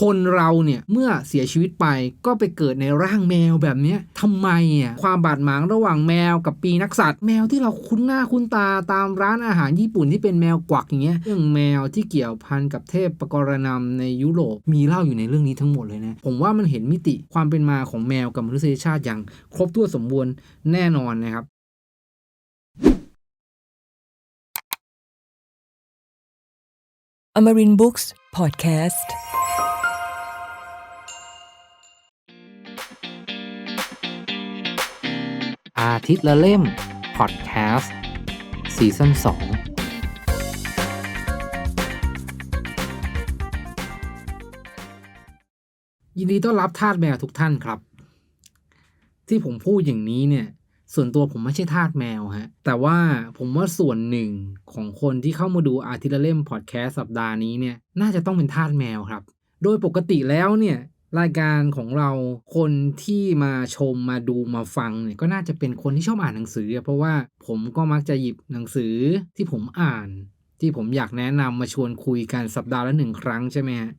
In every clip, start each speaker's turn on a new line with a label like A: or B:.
A: คนเราเนี่ยเมื่อเสียชีวิตไปก็ไปเกิดในร่างแมวแบบนี้ทำไมอะความบาดหมางระหว่างแมวกับปีนักสัตว์ แมวที่เราคุ้นหน้าคุ้นตาตามร้านอาหารญี่ปุ่นที่เป็นแมวกวักอย่างเงี้ยเรื่องแมวที่เกี่ยวพันกับเทพปกรณำในยุโรปมีเล่าอยู่ในเรื่องนี้ทั้งหมดเลยนะผมว่ามันเห็นมิติความเป็นมาของแมวกับมนุษยชาติอย่างครบถ้วนสมบูรณ์แน่นอนนะครับ
B: Amarin Books Podcast
A: อ อาทิตย์ละเล่ม พอดแคสต์ซีซั่น2ยินดีต้อนรับทาสแมวทุกท่านครับ ที่ผมพูดอย่างนี้เนี่ย ส่วนตัวผมไม่ใช่ทาสแมวฮะ แต่ว่าผมว่าส่วนหนึ่งของคนที่เข้ามาดูอาทิตย์ละเล่มพอดแคสต์สัปดาห์นี้เนี่ย น่าจะต้องเป็นทาสแมวครับ โดยปกติแล้วเนี่ย รายการของเราคนที่มาชมมาดูมาฟังเนี่ยก็น่าจะเป็นคนที่ชอบอ่านหนังสือ เพราะว่าผมก็มักจะหยิบหนังสือที่ผมอ่าน ที่ผมอยากแนะนำมาชวนคุยกันสัปดาห์ละหนึ่งครั้งใช่ไหมฮะ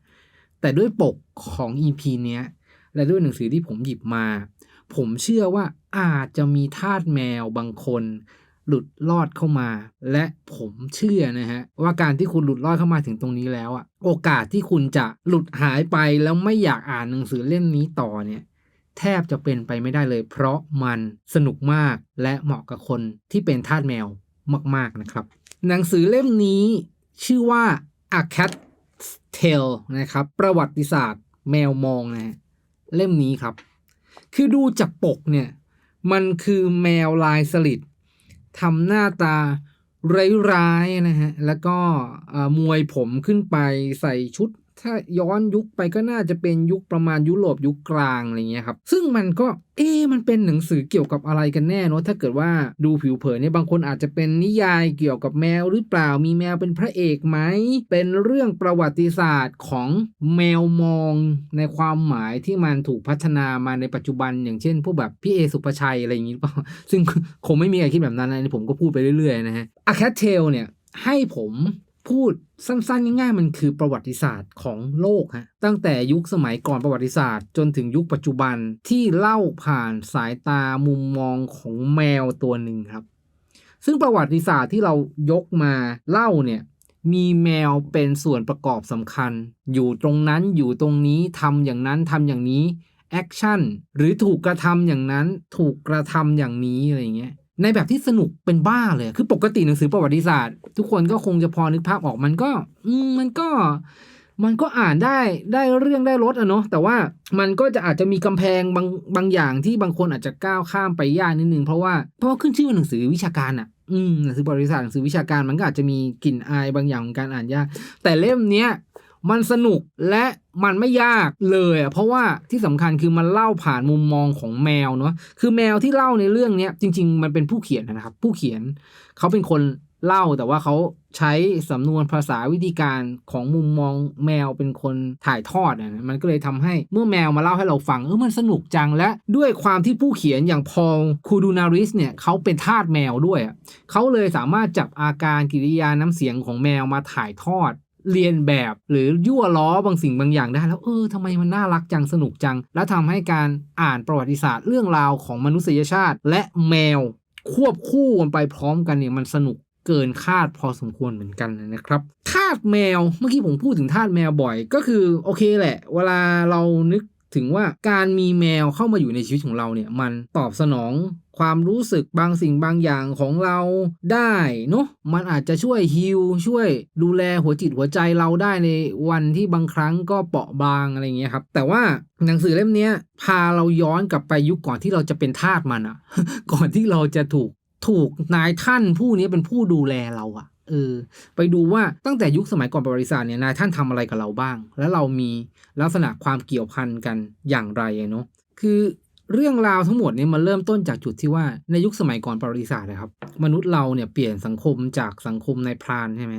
A: แต่ด้วยปกของ EP เนี้ยและด้วยหนังสือที่ผมหยิบมา ผมเชื่อว่าอาจจะมีทาสแมวบางคน หลุดลอดเข้ามา และผมเชื่อนะฮะว่าการที่คุณหลุดลอดเข้ามาถึงตรงนี้แล้วอะโอกาสที่คุณจะหลุดหายไปแล้วไม่อยากอ่านหนังสือเล่มนี้ต่อเนี่ยแทบจะเป็นไปไม่ได้เลย เพราะมันสนุกมากและเหมาะกับคนที่เป็นทาสแมวมาก ๆนะครับ หนังสือเล่มนี้ชื่อว่า A cat Tale นะครับ ประวัติศาสตร์แมวมองนะฮะเล่มนี้ครับ คือดูจากปกเนี่ย มันคือแมวลายสลิด ทำหน้าตาร้ายๆนะฮะ แล้วก็มวยผมขึ้นไปใส่ชุด ถ้าย้อนยุคไปก็น่าจะเป็นยุคประมาณยุโรปยุคกลางอะไรเงี้ยครับ ซึ่งมันก็เอ๊มันเป็นหนังสือเกี่ยวกับอะไรกันแน่เนอะถ้าเกิดว่าดูผิวเผินเนี่ยบางคนอาจจะเป็นนิยายเกี่ยวกับแมวหรือเปล่ามีแมวเป็นพระเอกไหมเป็นเรื่องประวัติศาสตร์ของแมวมองในความหมายที่มันถูกพัฒนามาในปัจจุบัน อย่างเช่นพวกแบบพี่เอสุปชัยอะไรอย่างงี้หรือเปล่าซึ่งคงไม่มีใครคิดแบบนั้นนะอันผมก็พูดไปเรื่อยๆนะฮะ A Cat Tale เนี่ยให้ผม พูดสั้นๆ ง่ายๆ มันคือประวัติศาสตร์ของโลกฮะตั้งแต่ยุคสมัยก่อนประวัติศาสตร์ จนถึงยุคปัจจุบันที่เล่าผ่านสายตามุมมองของแมวตัวหนึ่งครับ ซึ่งประวัติศาสตร์ที่เรายกมาเล่าเนี่ยมีแมวเป็นส่วนประกอบสำคัญ อยู่ตรงนั้นอยู่ตรงนี้ทำอย่างนั้นทำอย่างนี้แอคชั่นหรือถูกกระทำอย่างนั้นถูกกระทำอย่างนี้อะไรอย่างเงี้ย ในแบบที่สนุกเป็นบ้าเลย คือปกติหนังสือประวัติศาสตร์ ทุกคนก็คงจะพอนึกภาพออกมันก็มันก็ มันก็อ่านได้ได้เรื่องได้รสอะเนาะแต่ว่ามันก็จะอาจจะมีกำแพงบางบางอย่างที่บางคนอาจจะก้าวข้ามไปยากนิดนึงเพราะว่าเพราะขึ้นชื่อว่าหนังสือวิชาการอะอืมหนังสือประวัติศาสตร์หนังสือวิชาการมันก็อาจจะมีกลิ่นอายบางอย่างของการอ่านยากแต่เล่มเนี้ยมันสนุกและ มันไม่ยากเลยอะเพราะว่าที่สำคัญคือมันเล่าผ่านมุมมองของแมวเนาะคือแมวที่เล่าในเรื่องเนี้ยจริง ๆ มันเป็นผู้เขียนนะครับ ผู้เขียนเขาเป็นคนเล่าแต่ว่าเขาใช้สำนวนภาษาวิธีการของมุมมองแมวเป็นคนถ่ายทอดนะมันก็เลยทำให้เมื่อแมวมาเล่าให้เราฟังเออมันสนุกจังและด้วยความที่ผู้เขียนอย่างพอลคูดูนาริสเนี่ยเขาเป็นทาสแมวด้วยเขาเลยสามารถจับอาการกิริยาน้ำเสียงของแมวมาถ่ายทอด เรียนแบบหรือยั่วล้อบางสิ่งบางอย่างได้ แล้วเออทำไมมันน่ารักจังสนุกจัง แล้วทำให้การอ่านประวัติศาสตร์เรื่องราวของมนุษยชาติ และแมวควบคู่กันไปพร้อมกันเนี่ยมันสนุกเกินคาดพอสมควรเหมือนกันนะครับทาสแมวเมื่อกี้ผมพูดถึงทาสแมวบ่อย ก็คือโอเคแหละ เวลาเรานึก ถึงว่าการมีแมวเข้ามาอยู่ในชีวิตของเราเนี่ยมันตอบสนองความรู้สึกบางสิ่งบางอย่างของเราได้เนาะมันอาจจะช่วยฮิลช่วยดูแลหัวจิตหัวใจเราได้ในวันที่บางครั้งก็เปราะบางอะไรเงี้ยครับ แต่ว่าหนังสือเล่มนี้พาเราย้อนกลับไปยุคก่อนที่เราจะเป็นทาสมันอะก่อนที่เราจะถูกถูกนายท่านผู้นี้เป็นผู้ดูแลเราอะ เออไปดูว่าตั้งแต่ยุคสมัยก่อนประวัติศาสตร์เนี่ยนายท่านทำอะไรกับเราบ้าง แล้วเรามีลักษณะความเกี่ยวพันกันอย่างไรเนาะคือเรื่องราวทั้งหมดเนี่ยมันเริ่มต้นจากจุดที่ว่าในยุคสมัยก่อนประวัติศาสตร์นะครับ มนุษย์เราเนี่ยเปลี่ยนสังคมจากสังคมในพรานใช่ไหม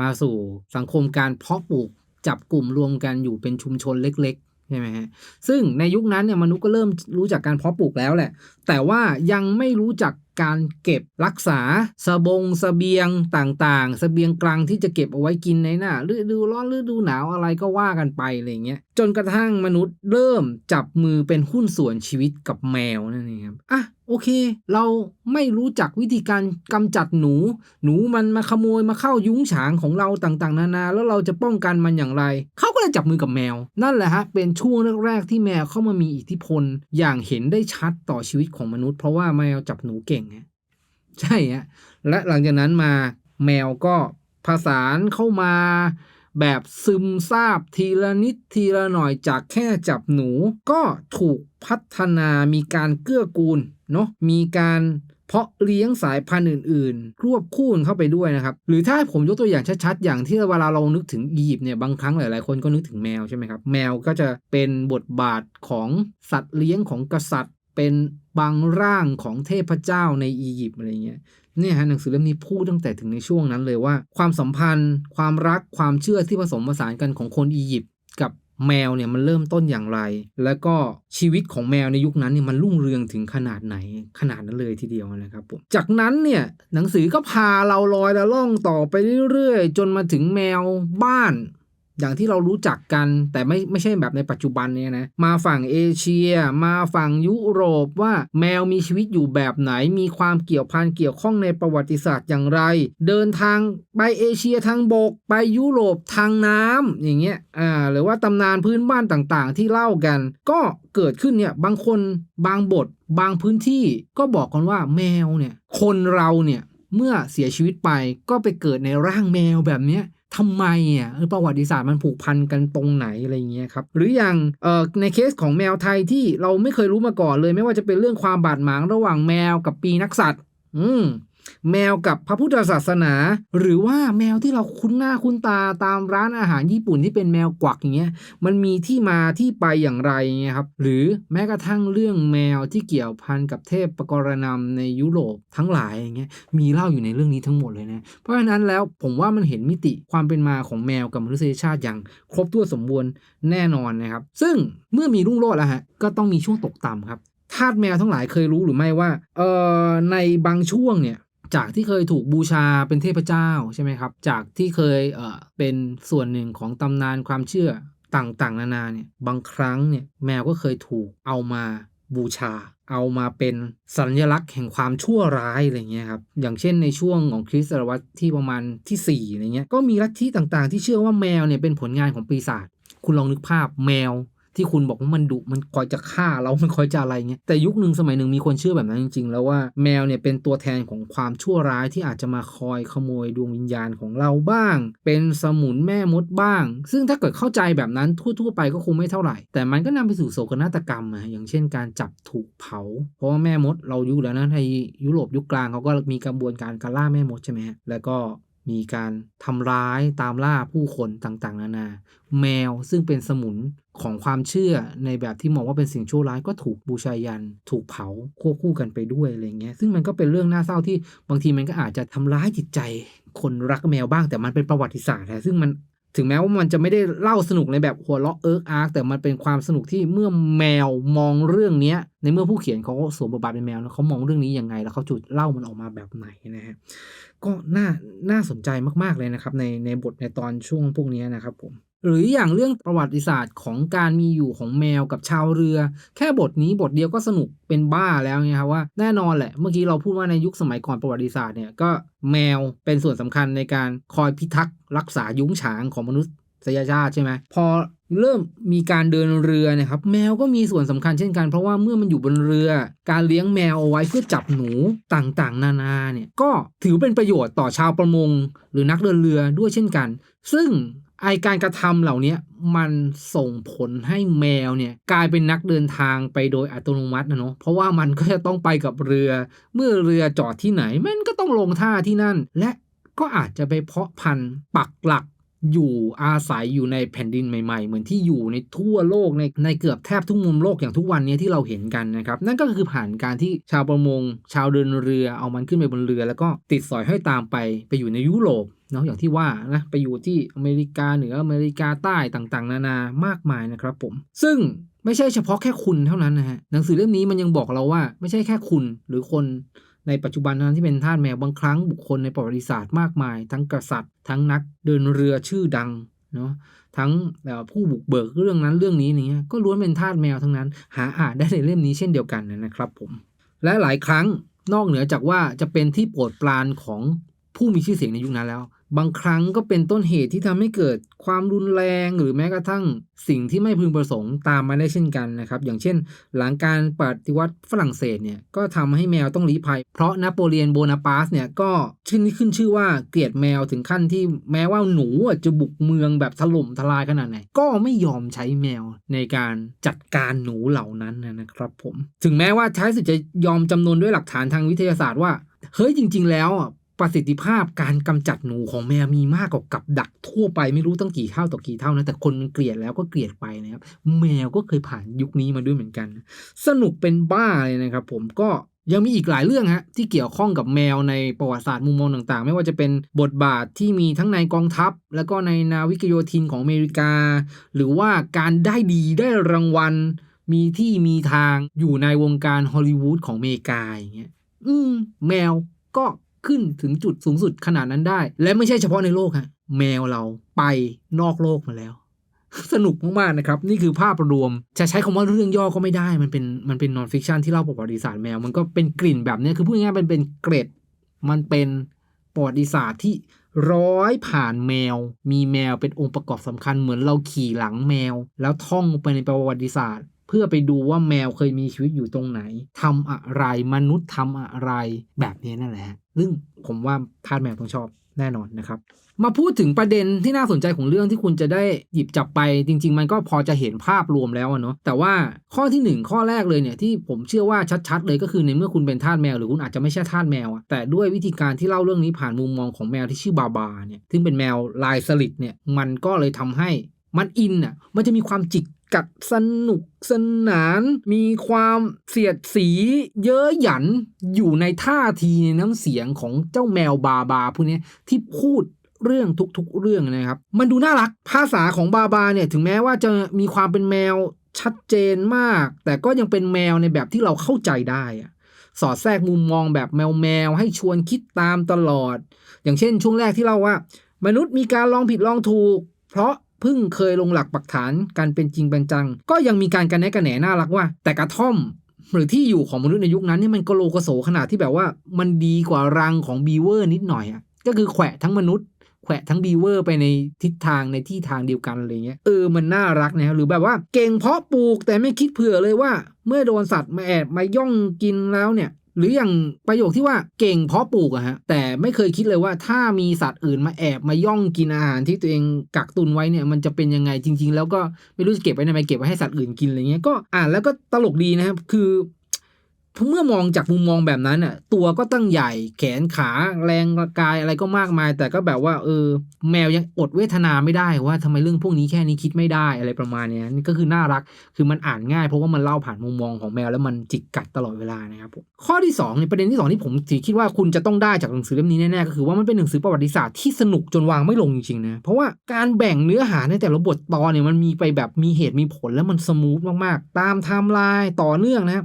A: มาสู่สังคมการเพาะปลูกจับกลุ่มรวมกันอยู่เป็นชุมชนเล็กๆใช่ไหมฮะซึ่งในยุคนั้นเนี่ยมนุษย์ก็เริ่มรู้จักการเพาะปลูกแล้วแหละ แต่ว่ายังไม่รู้จักการเก็บรักษาสบงสเสบียงต่างๆสเสบียงกลางที่จะเก็บเอาไว้กินในหน้าฤดูร้อนฤดูหนาวอะไรก็ว่ากันไปอะไรเงี้ยจนกระทั่งมนุษย์เริ่มจับมือเป็นหุ้นส่วนชีวิตกับแมวนั่นเองครับอะโอเค เราไม่รู้จักวิธีการกำจัดหนู หนูมันมาขโมยมาเข้ายุ้งฉางของเราต่างๆ นานา แล้วเราจะป้องกันมันอย่างไร เขาก็เลยจับมือกับแมว นั่นแหละฮะ เป็นช่วงแรกๆที่แมวเข้ามามีอิทธิพล อย่างเห็นได้ชัดต่อชีวิตของมนุษย์ เพราะว่าแมวจับหนูเก่ง ใช่ฮะและหลังจากนั้นมาแมวก็ผสานเข้ามาแบบซึมซาบทีละนิดทีละหน่อยจากแค่จับหนูก็ถูกพัฒนามีการเกื้อกูลเนาะมีการเพาะเลี้ยงสายพันธุ์อื่นๆรวบคู่เข้าไปด้วยนะครับ หรือถ้าผมยกตัวอย่างชัดๆ อย่างที่เวลาเรานึกถึงอียิปต์เนี่ยบางครั้งหลายๆ คนก็นึกถึงแมวใช่ไหมครับ แมวก็จะเป็นบทบาทของสัตว์เลี้ยงของกษัตริย์ เป็นบางร่างของเทพเจ้าในอียิปต์อะไรเงี้ยเนี่ยฮะหนังสือเล่มนี้พูดตั้งแต่ถึงในช่วงนั้นเลยว่า ความสัมพันธ์ ความรักความเชื่อที่ผสมผสานกันของคนอียิปต์กับแมวเนี่ยมันเริ่มต้นอย่างไร แล้วก็ชีวิตของแมวในยุคนั้นเนี่ยมันรุ่งเรืองถึงขนาดไหนขนาดนั้นเลยทีเดียวนะครับผม จากนั้นเนี่ยหนังสือก็พาเราลอยละล่องต่อไปเรื่อยๆ จนมาถึงแมวบ้าน อย่างที่เรารู้จักกันแต่ไม่ไม่ใช่แบบในปัจจุบันเนี่ยนะมาฝั่งเอเชีย มาฝั่งยุโรปว่าแมวมีชีวิตอยู่แบบไหน มีความเกี่ยวพันเกี่ยวข้องในประวัติศาสตร์อย่างไร เดินทางไปเอเชียทางบก ไปยุโรปทางน้ำอย่างเงี้ยอ่าหรือว่าตำนานพื้นบ้านต่างๆ ที่เล่ากัน ก็เกิดขึ้นเนี่ยบางคนบางบท บางพื้นที่ก็บอกกันว่าแมวเนี่ยคนเราเนี่ยเมื่อเสียชีวิตไปก็ไปเกิดในร่างแมวแบบเนี้ย ทำไมอะเออประวัติศาสตร์มันผูกพันกันตรงไหนอะไรเงี้ยครับหรืออย่างเอ่อในเคสของแมวไทยที่เราไม่เคยรู้มาก่อนเลย ไม่ว่าจะเป็นเรื่องความบาดหมางระหว่างแมวกับปีนักสัตว์อืม แมวกับพระพุทธศาสนา หรือว่าแมวที่เราคุ้นหน้าคุ้นตาตามร้านอาหารญี่ปุ่นที่เป็นแมวกวักอย่างเงี้ยมันมีที่มาที่ไปอย่างไรเงี้ยครับหรือแม้กระทั่งเรื่องแมวที่เกี่ยวพันกับเทพปกรณำในยุโรปทั้งหลายอย่างเงี้ยมีเล่าอยู่ในเรื่องนี้ทั้งหมดเลยนะเพราะฉะนั้นแล้วผมว่ามันเห็นมิติความเป็นมาของแมวกับมนุษยชาติอย่างครบถ้วนสมบูรณ์แน่นอนนะครับซึ่งเมื่อมีรุ่งโรจน์แล้วฮะก็ต้องมีช่วงตกต่ำครับทาสแมวทั้งหลายเคยรู้หรือไม่ว่าเอ่อในบางช่วงเนี่ย จากที่เคยถูกบูชาเป็นเทพเจ้าใช่ไหมครับ จากที่เคยเอ่อเป็นส่วนหนึ่งของตำนานความเชื่อต่างๆ นานาเนี่ยบางครั้งเนี่ยแมวก็เคยถูกเอามาบูชา เอามาเป็นสัญลักษณ์แห่งความชั่วร้ายอะไรเงี้ยครับอย่างเช่นในช่วงของคริสตศตวรรษที่ประมาณที่4อะไรเงี้ยก็มีลัทธิต่างๆ ที่เชื่อว่าแมวเนี่ยเป็นผลงานของปีศาจคุณลองนึกภาพแมว ที่คุณบอกว่ามันดุมันคอยจะฆ่าเรามันคอยจะอะไรเงี้ยแต่ยุคหนึ่งสมัยหนึ่งมีคนเชื่อแบบนั้นจริง ๆ แล้วว่าแมวเนี่ยเป็นตัวแทนของความชั่วร้ายที่อาจจะมาคอยขโมยดวงวิญญาณของเราบ้าง เป็นสมุนแม่มดบ้าง ซึ่งถ้าเกิดเข้าใจแบบนั้นทั่ว ๆ ไปก็คงไม่เท่าไหร่ แต่มันก็นำไปสู่โศกนาฏกรรมอะอย่างเช่นการจับถูกเผา เพราะว่าแม่มดเรายุคแล้วนะในยุโรปยุคกลางเขาก็มีกระบวนการการล่าแม่มดใช่ไหมแล้วก็ มีการทำร้ายตามล่าผู้คนต่างๆ นานา แมวซึ่งเป็นสมุนของความเชื่อในแบบที่มองว่าเป็นสิ่งชั่วร้ายก็ถูกบูชายัน ถูกเผาควบคู่กันไปด้วยอะไรเงี้ยซึ่งมันก็เป็นเรื่องน่าเศร้าที่บางทีมันก็อาจจะทำร้ายจิตใจ คนรักแมวบ้างแต่มันเป็นประวัติศาสตร์นะซึ่งมัน ถึงแม้ว่ามันจะไม่ได้เล่าสนุกในแบบหัวเราะเอิร์กอาร์กแต่มันเป็นความสนุกที่เมื่อแมวมองเรื่องเนี้ย ในเมื่อผู้เขียนเขาสวมบทบาทเป็นแมวแล้วเขามองเรื่องนี้ยังไง แล้วเขาจุดเล่ามันออกมาแบบไหนนะฮะก็น่าน่าสนใจมากๆเลยนะครับในในบทในตอนช่วงพวกนี้นะครับผม หรืออย่างเรื่องประวัติศาสตร์ของการมีอยู่ของแมวกับชาวเรือ แค่บทนี้บทเดียวก็สนุกเป็นบ้าแล้วเนี่ยครับว่าแน่นอนแหละ เมื่อกี้เราพูดว่าในยุคสมัยก่อนประวัติศาสตร์เนี่ยก็แมวเป็นส่วนสำคัญในการคอยพิทักษ์รักษายุ้งฉางของมนุษยชาติใช่ไหมพอเริ่มมีการเดินเรือนะครับ แมวก็มีส่วนสำคัญเช่นกันเพราะว่าเมื่อมันอยู่บนเรือ การเลี้ยงแมวเอาไว้เพื่อจับหนูต่างๆ นานาเนี่ยก็ถือเป็นประโยชน์ต่อชาวประมง หรือนักเดินเรือด้วยเช่นกัน ซึ่ง ไอการกระทำเหล่านี้มันส่งผลให้แมวเนี่ยกลายเป็นนักเดินทางไปโดยอัตโนมัตินะเนาะเพราะว่ามันก็จะต้องไปกับเรือ เมื่อเรือจอดที่ไหน มันก็ต้องลงท่าที่นั่น และก็อาจจะไปเพาะพันธุ์ปักหลักอยู่อาศัยอยู่ในแผ่นดินใหม่ๆ เหมือนที่อยู่ในทั่วโลกในในเกือบแทบทุกมุมโลกอย่างทุกวันนี้ที่เราเห็นกันนะครับ นั่นก็คือผ่านการที่ชาวประมง ชาวเดินเรือเอามันขึ้นไปบนเรือ แล้วก็ติดสอยห้อยตามไปไปอยู่ในยุโรป เนาะอย่างที่ว่านะไปอยู่ที่อเมริกาเหนืออเมริกาใต้ต่างๆ นานามากมายนะครับผม ซึ่งไม่ใช่เฉพาะแค่คุณเท่านั้นนะฮะหนังสือเล่มนี้มันยังบอกเราว่า ไม่ใช่แค่คุณหรือคนในปัจจุบันนั้นที่เป็นทาสแมวบางครั้งบุคคลในประวัติศาสตร์มากมาย ทั้งกษัตริย์ ทั้งนักเดินเรือชื่อดังเนาะทั้งแบบผู้บุกเบิกเรื่องนั้นเรื่องนี้อย่างเงี้ยก็ล้วนเป็นทาสแมวทั้งนั้น หาอ่านได้ในเล่มนี้เช่นเดียวกันนะครับผม และหลายครั้งนอกเหนือจากว่าจะเป็นที่โปรดปรานของผู้มีชื่อเสียงในยุคนั้นแล้ว บางครั้งก็เป็นต้นเหตุที่ทำให้เกิดความรุนแรงหรือแม้กระทั่งสิ่งที่ไม่พึงประสงค์ตามมาได้เช่นกันนะครับ อย่างเช่น หลังการปฏิวัติฝรั่งเศสเนี่ยก็ทำให้แมวต้องลี้ภัย เพราะนโปเลียนโบนาปาร์ตเนี่ยก็ชื่อขึ้นชื่อว่าเกลียดแมวถึงขั้นที่แม้ว่าหนูจะบุกเมืองแบบถล่มทลายขนาดไหน ก็ไม่ยอมใช้แมวในการจัดการหนูเหล่านั้นนะครับผม ถึงแม้ว่าท้ายสุดจะยอมจำนวนด้วยหลักฐานทางวิทยาศาสตร์ว่าเฮ้ยจริง ๆ แล้ว ประสิทธิภาพการกำจัดหนูของแมวมีมากกว่ากับดักทั่วไปไม่รู้ตั้งกี่เท่าต่อกี่เท่านะแต่คนมันเกลียดแล้วก็เกลียดไปนะครับแมวก็เคยผ่านยุคนี้มาด้วยเหมือนกัน สนุกเป็นบ้าเลยนะครับผมก็ยังมีอีกหลายเรื่องฮะที่เกี่ยวข้องกับแมวในประวัติศาสตร์มุมมองต่างๆ ไม่ว่าจะเป็นบทบาทที่มีทั้งในกองทัพ แล้วก็ในนาวิกโยธินของอเมริกา หรือว่าการได้ดีได้รางวัล มีที่มีทางอยู่ในวงการฮอลลีวูดของอเมริกาอย่างเงี้ยอืมแมวก็ ขึ้นถึงจุดสูงสุดขนาดนั้นได้ และไม่ใช่เฉพาะในโลกฮะแมวเราไปนอกโลกมาแล้ว สนุกมากๆนะครับ นี่คือภาพรวม จะใช้คำว่าเรื่องย่อก็ไม่ได้ มันเป็นมันเป็นนอนฟิกชันที่เล่าประวัติศาสตร์แมว มันก็เป็นกลิ่นแบบนี้คือพูดง่ายๆมันเป็นเกร็ด มันเป็นประวัติศาสตร์ที่ร้อยผ่านแมว มีแมวเป็นองค์ประกอบสำคัญเหมือนเราขี่หลังแมว แล้วท่องไปในประวัติศาสตร์ พื่อไปดูว่าแมวเคยมีชีวิตอยู่ตรงไหนทำอะไรมนุษย์ทำอะไรแบบนี้นั่นแหละซึ่งผมว่าทาสแมวต้องชอบแน่นอนนะครับ มาพูดถึงประเด็นที่น่าสนใจของเรื่องที่คุณจะได้หยิบจับไป จริง ๆ มันก็พอจะเห็นภาพรวมแล้วอะเนาะแต่ว่าข้อที่หนึ่งข้อแรกเลยเนี่ยที่ผมเชื่อว่าชัดๆ เลยก็คือในเมื่อคุณเป็นทาสแมว หรือคุณอาจจะไม่ใช่ทาสแมวอะแต่ด้วยวิธีการที่เล่าเรื่องนี้ผ่านมุมมองของแมวที่ชื่อบาบาเนี่ยซึ่งเป็นแมวลายสลิดเนี่ยมันก็เลยทำให้มันอินอะมันจะมีความจิก กัดสนุกสนาน มีความเสียดสีเย้อหยันอยู่ในท่าทีในน้ำเสียงของเจ้าแมวบาบาพวกนี้ที่พูดเรื่องทุกๆเรื่องนะครับ มันดูน่ารักภาษาของบาบาเนี่ยถึงแม้ว่าจะมีความเป็นแมวชัดเจนมาก แต่ก็ยังเป็นแมวในแบบที่เราเข้าใจได้อะสอดแทรกมุมมองแบบแมวแมวให้ชวนคิดตามตลอด อย่างเช่นช่วงแรกที่เราว่า มนุษย์มีการลองผิดลองถูก เพราะ เพิ่งเคยลงหลักปักฐานการเป็นจริงเป็นจัง ก็ยังมีการกันแนะกันแหนน่ารักว่า แต่กระท่อมหรือที่อยู่ของมนุษย์ในยุคนั้นนี่มันกโลกโสขนาดที่แบบว่า มันดีกว่ารังของบีเวอร์นิดหน่อยอะก็คือแขวะทั้งมนุษย์แขวะทั้งบีเวอร์ไปในทิศทางในที่ทางเดียวกันอะไรเงี้ยเออมันน่ารักนะหรือแบบว่าเก่งเพาะปลูกแต่ไม่คิดเผื่อเลยว่า เมื่อโดนสัตว์มาแอบมาย่องกินแล้วเนี่ย หรืออย่างประโยคที่ว่าเก่งเพาะปลูกอะฮะแต่ไม่เคยคิดเลยว่าถ้ามีสัตว์อื่นมาแอบมาย่องกินอาหารที่ตัวเองกักตุนไว้เนี่ยมันจะเป็นยังไงจริง ๆ แล้วก็ไม่รู้จะเก็บไว้ทำไมเก็บไว้ให้สัตว์อื่นกินอะไรเงี้ยก็อ่านแล้วก็ตลกดีนะครับคือ เมื่อมองจากมุมมองแบบนั้นน่ะ ตัวก็ตั้งใหญ่แขนขาแรงกายอะไรก็มากมาย แต่ก็แบบว่า เออ แมวยังอดเวทนาไม่ได้ว่าทำไมเรื่องพวกนี้แค่นี้คิดไม่ได้อะไรประมาณนี้นี่ก็คือน่ารักคือมันอ่านง่าย เพราะว่ามันเล่าผ่านมุมมองของแมวแล้วมันจิกกัดตลอดเวลานะครับผมข้อที่สองเนี่ยประเด็นที่สองที่ผมคิดว่าคุณจะต้องได้จากหนังสือเล่มนี้แน่ๆก็คือว่ามันเป็นหนังสือประวัติศาสตร์ที่สนุกจนวางไม่ลงจริงๆนะเพราะว่าการแบ่งเนื้อหาในแต่ละบทตอนเนี่ยมันมีไปแบบมีเหตุมีผลแล้วมันสมูทมากๆ ตามไทม์ไลน์ต่อเนื่องนะครับ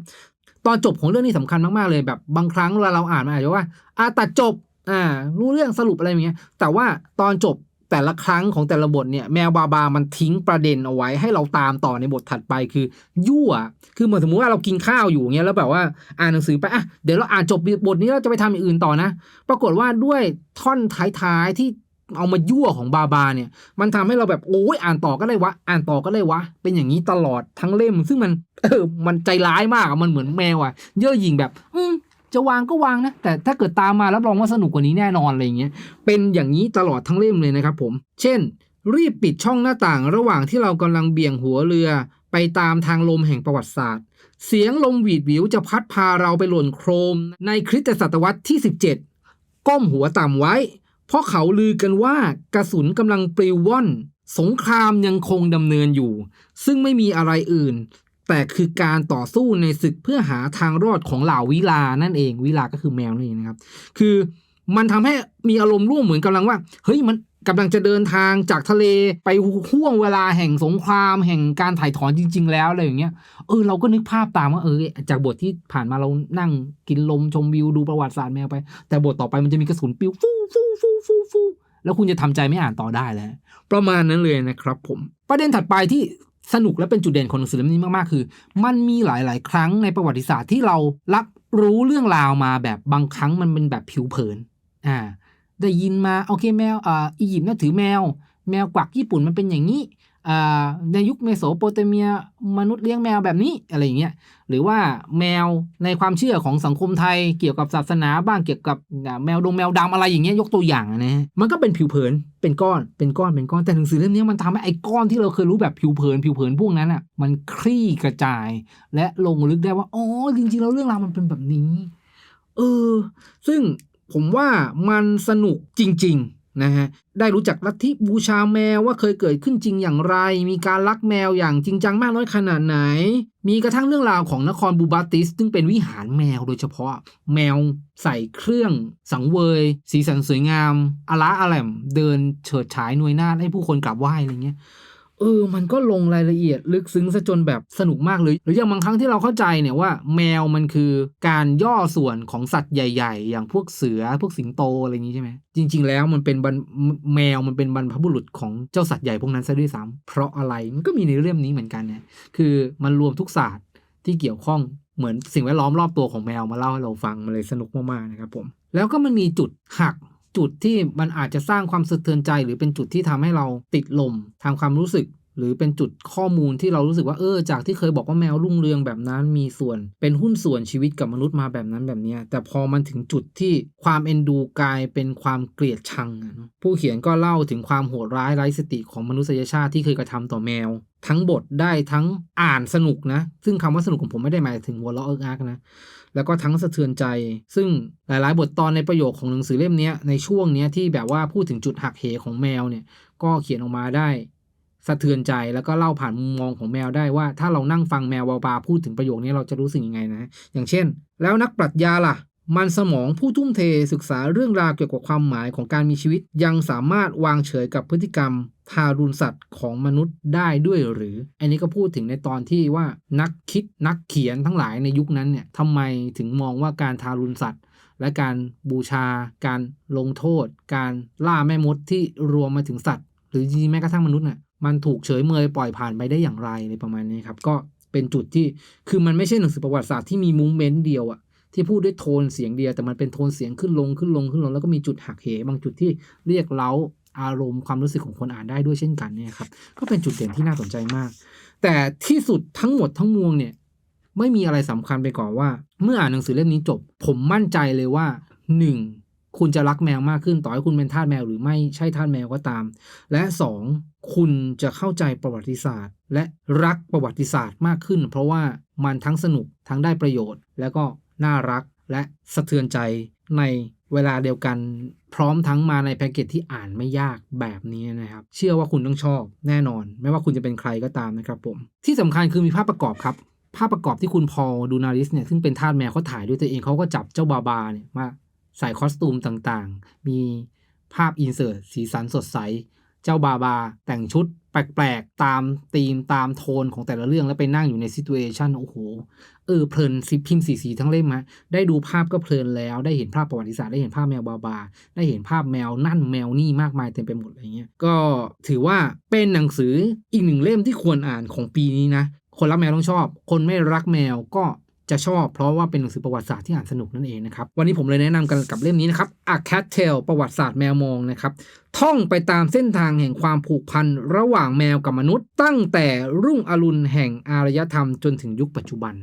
A: ตอนจบของเรื่องนี้สำคัญมากๆเลยแบบบางครั้งเวลาเราอ่านมาอาจจะว่าอ่าตัดจบอ่ารู้เรื่องสรุปอะไรอย่างเงี้ย แต่ว่าตอนจบแต่ละครั้งของแต่ละบทเนี่ยแมวบาบา มันทิ้งประเด็นเอาไว้ ให้เราตามต่อในบทถัดไปคือ ยั่ว คือเหมือนสมมติว่าเรากินข้าวอยู่เงี้ยแล้วแบบว่าอ่านหนังสือไปอะเดี๋ยวเราอ่านจบ บทนี้เราจะไปทำอย่างอื่นต่อนะ ปรากฏว่าด้วยท่อนท้ายๆที่ เอามายั่วของบาบาเนี่ย มันทำให้เราแบบโอ้ยอ่านต่อก็ได้วะ อ่านต่อก็ได้วะ เป็นอย่างนี้ตลอดทั้งเล่ม ซึ่งมันเออมันใจร้ายมากอะมันเหมือนแมวอะเย่อหยิ่งแบบ อืจะวางก็วางนะ แต่ถ้าเกิดตามมารับรองว่าสนุกกว่านี้แน่นอนอะไรอย่างเงี้ยเป็นอย่างนี้ตลอดทั้งเล่มเลยนะครับผม เช่น รีบปิดช่องหน้าต่างระหว่างที่เรากำลังเบี่ยงหัวเรือ ไปตามทางลมแห่งประวัติศาสตร์ เสียงลมหวีดหวิวจะพัดพาเราไปหล่นโครม ในคริสตศตวรรษที่ 17 ก้มหัวต่ำไว้ เพราะเขาลือกันว่ากระสุนกำลังปลิวว่อน สงครามยังคงดำเนินอยู่ ซึ่งไม่มีอะไรอื่น แต่คือการต่อสู้ในศึกเพื่อหาทางรอดของเหล่าวิลานั่นเองวิลาก็คือแมวนั่นเองนะครับ คือมันทำให้มีอารมณ์ร่วมเหมือนกำลังว่า เฮ้ยมัน กำลังจะเดินทางจากทะเลไปห่วงเวลาแห่งสงครามแห่งการถ่ายถอนจริง ๆ แล้วอะไรอย่างเงี้ยเออเราก็นึกภาพตามว่าเออจากบทที่ผ่านมาเรานั่งกินลมชมวิวดูประวัติศาสตร์แมวไป แต่บทต่อไปมันจะมีกระสุนปิวฟู่ฟู่ฟู่ฟู่ฟู่แล้วคุณจะทำใจไม่อ่านต่อได้แล้ว ประมาณนั้นเลยนะครับผม ประเด็นถัดไปที่สนุกและเป็นจุดเด่นของหนังสือเล่มนี้มาก ๆ คือ มันมีหลาย ๆ ครั้งในประวัติศาสตร์ที่เรารับรู้เรื่องราวมาแบบบางครั้งมันเป็นแบบผิวเผิน อ่า ได้ยินมาโอเคแมวอ่าอียิปต์น่าถือแมว แมวกวักญี่ปุ่นมันเป็นอย่างนี้อ่าในยุคเมโสโปเตเมียมนุษย์เลี้ยงแมวแบบนี้อะไรอย่างเงี้ยหรือว่าแมวในความเชื่อของสังคมไทยเกี่ยวกับศาสนาบ้างเกี่ยวกับแมวดงแมวดำอะไรอย่างเงี้ยยกตัวอย่างนะฮะมันก็เป็นผิวเผินเป็นก้อนเป็นก้อนเป็นก้อนแต่หนังสือเล่มนี้มันทำให้ไอ้ก้อนที่เราเคยรู้แบบผิวเผินผิวเผินพวกนั้นอะมันคลี่กระจาย และลงลึกได้ว่าอ๋อจริงๆแล้วเรื่องราวมันเป็นแบบนี้เออ ซึ่ง ผมว่ามันสนุกจริง ๆ นะฮะ ได้รู้จักลัทธิบูชาแมวว่าเคยเกิดขึ้นจริงอย่างไร มีการลักแมวอย่างจริงจังมากน้อยขนาดไหน มีกระทั่งเรื่องราวของนครบูบาติส ซึ่งเป็นวิหารแมวโดยเฉพาะ แมวใส่เครื่องสังเวย สีสันสวยงามอาละอาแลมเดินเฉิดฉายหน่วยหน้าให้ผู้คนกราบไหว้อะไรเงี้ย เออ มันก็ลงรายละเอียดลึกซึ้งซะจนแบบสนุกมากเลย หรืออย่างบางครั้งที่เราเข้าใจเนี่ยว่าแมวมันคือการย่อส่วนของสัตว์ใหญ่ ๆ อย่างพวกเสือพวกสิงโตอะไรอย่างนี้ใช่ไหม จริง ๆ แล้วมันเป็นบรรแมวมันเป็นบรรพบุรุษของเจ้าสัตว์ใหญ่พวกนั้นซะด้วยซ้ำเพราะอะไรมันก็มีในเรื่องนี้เหมือนกันเนี่ยคือมันรวมทุกศาสตร์ที่เกี่ยวข้องเหมือนสิ่งแวดล้อมรอบตัวของแมวมาเล่าให้เราฟังมันเลยสนุกมากๆนะครับผม แล้วก็มันมีจุดหัก จุดที่มันอาจจะสร้างความสะเทือนใจ หรือเป็นจุดที่ทำให้เราติดลมทางความรู้สึก หรือเป็นจุดข้อมูลที่เรารู้สึกว่าเออจากที่เคยบอกว่าแมวรุ่งเรืองแบบนั้นมีส่วน เป็นหุ้นส่วนชีวิตกับมนุษย์มาแบบนั้นแบบนี้แต่พอมันถึงจุดที่ความเอ็นดูกลายเป็นความเกลียดชังผู้เขียนก็เล่าถึงความโหดร้ายไร้สติของมนุษยชาติที่เคยกระทำต่อแมวทั้งบทได้ทั้งอ่านสนุกนะ ซึ่งคำว่าสนุกของผมไม่ได้หมายถึงหัวเราะเอิกอักนะ แล้วก็ทั้งสะเทือนใจ ซึ่งหลายๆ บทตอนในประโยคของหนังสือเล่มนี้ในช่วงนี้ที่แบบว่าพูดถึงจุดหักเหของแมวเนี่ยก็เขียนออกมาได้ สะเทือนใจแล้วก็เล่าผ่านมุมมองของแมวได้ว่า ถ้าเรานั่งฟังแมววาบาพูดถึงประโยคนี้เราจะรู้สึกยังไงนะ อย่างเช่น แล้วนักปรัชญาล่ะ มันสมองผู้ทุ่มเทศึกษาเรื่องราวเกี่ยวกับความหมายของการมีชีวิต ยังสามารถวางเฉยกับพฤติกรรม ทารุณสัตว์ของมนุษย์ได้ด้วยหรือ อันนี้ก็พูดถึงในตอนที่ว่านักคิดนักเขียนทั้งหลายในยุคนั้นเนี่ยทำไมถึงมองว่าการทารุณสัตว์ และการบูชา การลงโทษ การล่าแม่มดที่รวมมาถึงสัตว์ หรือจริงๆแม้กระทั่งมนุษย์น่ะมันถูกเฉยเมยปล่อยผ่านไปได้อย่างไรในประมาณนี้ครับก็เป็นจุดที่คือมันไม่ใช่หนังสือประวัติศาสตร์ที่มีมูเมนเดียวอะ ที่พูดด้วยโทนเสียงเดียวแต่มันเป็นโทนเสียงขึ้นลงขึ้นลงขึ้นลง แล้วก็มีจุดหักเหบางจุดที่เรียกเล้าอารมณ์ความรู้สึกของคนอ่านได้ด้วยเช่นกันเนี่ยครับก็เป็นจุดเด่นที่น่าสนใจมาก แต่ที่สุดทั้งหมดทั้งมวลเนี่ยไม่มีอะไรสำคัญไปกว่อนว่า เมื่ออ่านหนังสือเล่มนี้จบ ผมมั่นใจเลยว่า 1. คุณจะรักแมวมากขึ้นต่อให้คุณเป็นทาสแมวหรือไม่ใช่ทาสแมวก็ตาม และ 2. คุณจะเข้าใจประวัติศาสตร์ และรักประวัติศาสตร์มากขึ้น เพราะว่ามันทั้งสนุกทั้งได้ประโยชน์ แล้วก็ น่ารักและสะเทือนใจในเวลาเดียวกันพร้อมทั้งมาในแพ็กเกจที่อ่านไม่ยากแบบนี้นะครับ เชื่อว่าคุณต้องชอบแน่นอน ไม่ว่าคุณจะเป็นใครก็ตามนะครับผม ที่สำคัญคือมีภาพประกอบครับ ภาพประกอบที่คุณพอลดูนาริสเนี่ยซึ่งเป็นทาสแมวเขาถ่ายด้วยตัวเองเขาก็จับเจ้าบาบาเนี่ยมาใส่คอสตูมต่างๆ มีภาพอินเสิร์ตสีสันสดใส เจ้าบาบาแต่งชุด แปลกๆ ตามธีมตามโทนของแต่ละเรื่องแล้วไปนั่งอยู่ในซิตูเอชันโอ้โห เออเพลินซิพิมพ์สีสีทั้งเล่มฮะได้ดูภาพก็เพลินแล้ว ได้เห็นภาพประวัติศาสตร์ได้เห็นภาพแมวบาบา ได้เห็นภาพแมวนั่นแมวนี่มากมายเต็มไปหมดอะไรเงี้ยก็ถือว่าเป็นหนังสืออีกหนึ่งเล่มที่ควรอ่านของปีนี้นะคนรักแมวต้องชอบ คนไม่รักแมวก็ จะชอบเพราะว่าเป็นหนังสือประวัติศาสตร์ที่อ่านสนุกนั่นเองนะครับ วันนี้ผมเลยแนะนำกันกับเล่มนี้นะครับ A Cat Tale ประวัติศาสตร์แมวมองนะครับท่องไปตามเส้นทางแห่งความผูกพันระหว่างแมวกับมนุษย์ ตั้งแต่รุ่งอรุณแห่งอารยธรรมจนถึงยุคปัจจุบัน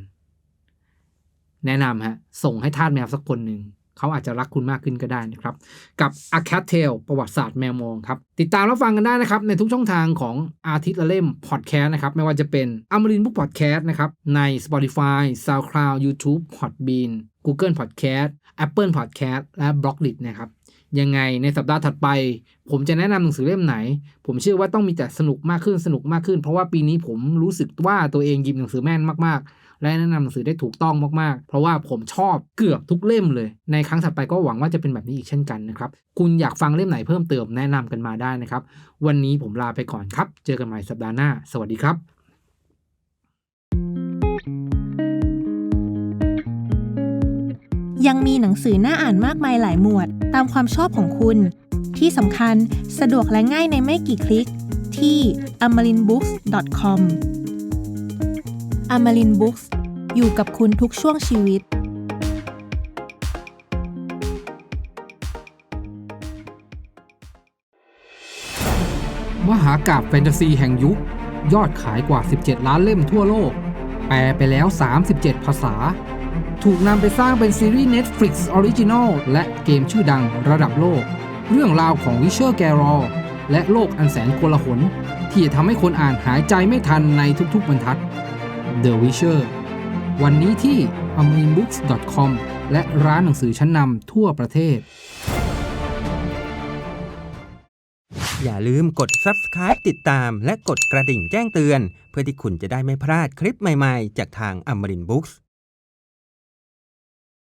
A: แนะนำฮะส่งให้ทาสแมวสักคนหนึ่ง เขาอาจจะรักคุณมากขึ้นก็ได้นะครับ กับ A Cat Tale ประวัติศาสตร์แมวมองครับ ติดตามรับฟังกันได้นะครับ ในทุกช่องทางของอาทิตย์ละเล่มพอดแคสต์นะครับ ไม่ว่าจะเป็นอมรินบุ๊กพอดแคสต์นะครับ ใน Spotify SoundCloud YouTube Podbean Google Podcast Apple Podcast และ b l o g d i t นะครับยังไงในสัปดาห์ถัดไป ผมจะแนะนำหนังสือเล่มไหน ผมเชื่อว่าต้องมีแต่สนุกมากขึ้นสนุกมากขึ้น เพราะว่าปีนี้ผมรู้สึกว่าตัวเองหยิบหนังสือแม่นมากๆ และแนะนำหนังสือได้ถูกต้องมากๆ เพราะว่าผมชอบเกือบทุกเล่มเลย ในครั้งถัดไปก็หวังว่าจะเป็นแบบนี้อีกเช่นกันนะครับ คุณอยากฟังเล่มไหนเพิ่มเติมแนะนำกันมาได้นะครับ วันนี้ผมลาไปก่อนครับ เจอกันใหม่สัปดาห์หน้า สวัสดีครับ
C: ยังมีหนังสือน่าอ่านมากมายหลายหมวด ตามความชอบของคุณ ที่สำคัญสะดวกและง่ายในไม่กี่คลิก ที่ amarinbooks.com อมรินบุ๊กส์อยู่กับคุณทุกช่วงชีวิต
A: มหากาบแฟนตาซีแห่งยุค ยอดขายกว่า 17 ล้านเล่มทั่วโลก แปลไปแล้ว 37 ภาษา ถูกนำไปสร้างเป็นซีรีส์ Netflix Original และเกมชื่อดังระดับโลก เรื่องราวของวิเชอร์แกรอและโลกอันแสนโกลาหลที่จะทำให้คนอ่านหายใจไม่ทันในทุกๆบรรทัด The Witcher วันนี้ที่ a m i n b o o k s c o m และร้านหนังสือชั้นนำทั่วประเทศ
D: อย่าลืมกด subscribe ติดตามและกดกระดิ่งแจ้งเตือน เพื่อที่คุณจะได้ไม่พลาดคลิปใหม่ๆ จากทาง a m r i n Books